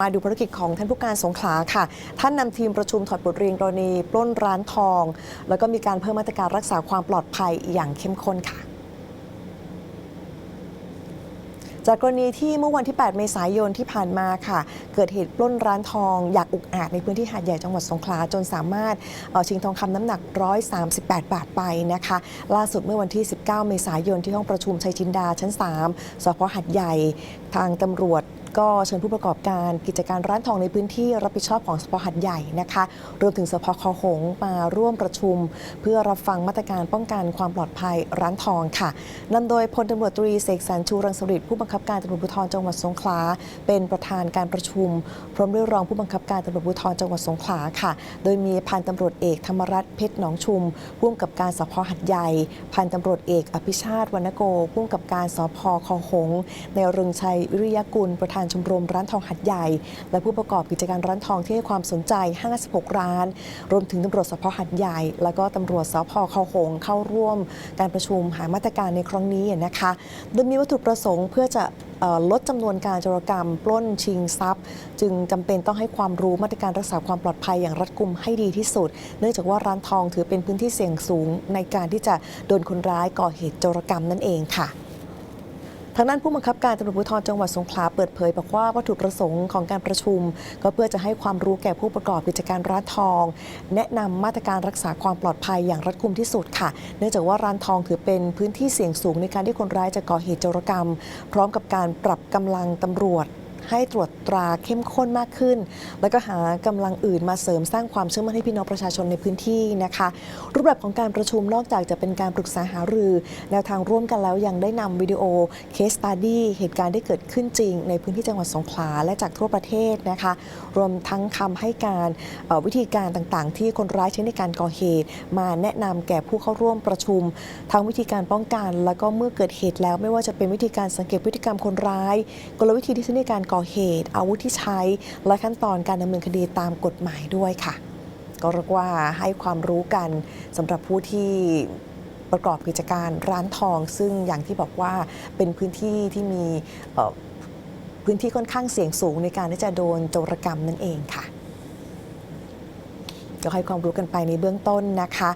มาดูภารกิจของท่านผู้การสงขลาค่ะ ท่านนำทีมประชุมถอดบทเรียนกรณีปล้นร้านทอง แล้วก็มีการเพิ่มมาตรการรักษาความปลอดภัยอย่างเข้มข้นค่ะ จากกรณีที่เมื่อวันที่ 8 เมษายนที่ผ่านมาค่ะ เกิดเหตุปล้นร้านทอง อยางอุกอาจในพื้นที่หาดใหญ่จังหวัดสงขลาจนสามารถชิงทองคำน้ำหนัก 138 บาทไปนะคะ ล่าสุดเมื่อวันที่ 19 เมษายนที่ห้องประชุมชัยจินดาชั้น 3สพหัดใหญ่ทางตำรวจก็เชิญผู้ประกอบการกิจการร้านทองในพื้นที่รับผิดชอบของสพหัดใหญ่นะคะรวมถึงสพคอหงมาร่วมประชุม เพื่อรับฟังมาตรการป้องกันความปลอดภัยร้านทองค่ะนำโดยพลตำรวจตรีเสกสรรชูรังสฤษดิ์ผู้บังคับการตำรวจภูธรจังหวัดสงขลา เป็นประธานการประชุม พร้อมด้วยรองผู้บังคับการตำรวจภูธรจังหวัดสงขลาค่ะ โดยมีพันตำรวจเอกธรรมรัตน์เพชรหนองชุมผู้กำกับการสพหัดใหญ่ พันตำรวจเอกอภิชาติวรรณโกผู้กำกับการสพคอหงในเรึงชัยวิริยกุลประธานชมรมร้านทองหัดใหญ่ และผู้ประกอบกิจการร้านทองที่ให้ความสนใจ 56 ร้าน รวมถึงตำรวจสพหัดใหญ่ แล้วก็ตำรวจสพคอหงเข้าร่วมการประชุมหามาตรการในครั้งนี้นะคะ โดยมีวัตถุประสงค์เพื่อจะลดจำนวนการจารกรรม ปล้นชิงทรัพย์ จึงจำเป็นต้องให้ความรู้มาตรการรักษาความปลอดภัยอย่างรัดกุมให้ดีที่สุด เนื่องจากว่าร้านทองถือเป็นพื้นที่เสี่ยงสูงในการที่จะโดนคนร้ายก่อเหตุจรกรรมนั่นเองค่ะ ทางด้านผู้บังคับการตำรวจภูธรจังหวัดสงขลาเปิดเผยบอกว่าวัตถุประสงค์ของการประชุม ก็เพื่อจะให้ความรู้แก่ผู้ประกอบกิจการร้านทอง แนะนำมาตรการรักษาความปลอดภัยอย่างรัดกุมที่สุดค่ะ เนื่องจากว่าร้านทองถือเป็นพื้นที่เสี่ยงสูงในการที่คนร้ายจะก่อเหตุโจรกรรม พร้อมกับการปรับกำลังตำรวจ ให้ตรวจตราเข้มข้นมากขึ้น แล้วก็หากำลังอื่นมาเสริมสร้างความเชื่อมั่นให้พี่น้องประชาชนในพื้นที่นะคะ รูปแบบของการประชุมนอกจากจะเป็นการปรึกษาหารือ แนวทางร่วมกันแล้วยังได้นำวิดีโอเคสตัดดี้เหตุการณ์ที่เกิดขึ้นจริง ในพื้นที่จังหวัดสงขลาและจากทั่วประเทศนะคะ รวมทั้งคำให้การวิธีการต่างๆ ที่คนร้ายใช้ในการก่อเหตุ มาแนะนำแก่ผู้เข้าร่วมประชุม ทั้งวิธีการป้องกัน แล้วก็เมื่อเกิดเหตุแล้วไม่ว่าจะเป็นวิธีการสังเกตพฤติกรรมคนร้าย กลวิธีที่ใช้ในการก่อเหตุ อาวุธที่ใช้ และขั้นตอนการดำเนินคดีตามกฎหมายด้วยค่ะ ก็เรียกว่าให้ความรู้กันสำหรับผู้ที่ประกอบกิจการร้านทอง ซึ่งอย่างที่บอกว่าเป็นพื้นที่ที่มีพื้นที่ค่อนข้างเสี่ยงสูงในการที่จะโดนโจรกรรมนั่นเองค่ะก็ให้ความรู้กันไปในเบื้องต้นนะคะ